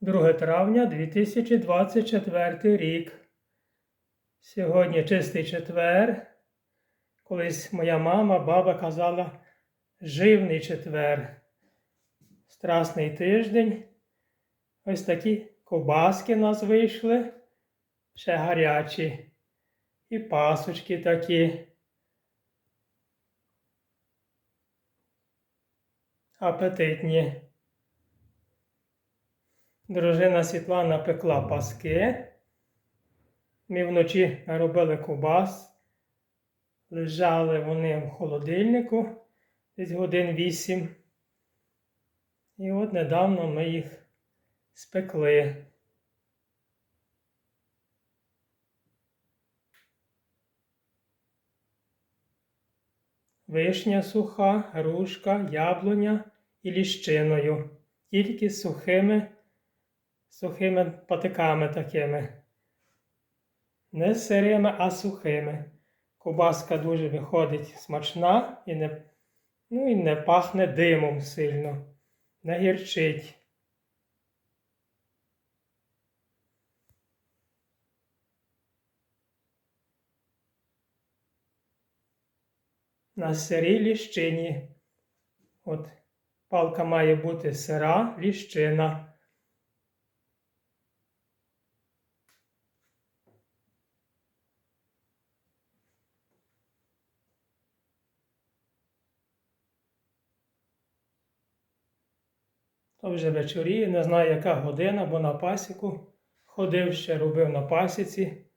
2 травня 2024 рік. Сьогодні чистий четвер. Колись моя мама, баба казала живний четвер. Страсний тиждень. Ось такі ковбаски в нас вийшли. Ще гарячі. І пасочки такі. Апетитні. Дружина Світлана пекла паски. Ми вночі наробили ковбас. Лежали вони в холодильнику десь годин вісім. І от недавно ми їх спекли. Вишня суха, грушка, яблуня і ліщиною. Тільки сухими, сухими патиками такими. Не сирими, а сухими. Кобаска дуже виходить смачна і не, ну, і не пахне димом сильно, не гірчить. На сирій ліщині. От палка має бути сира ліщина. То вже вечоріє, не знаю, яка година, бо на пасіку ходив ще робив на пасіці.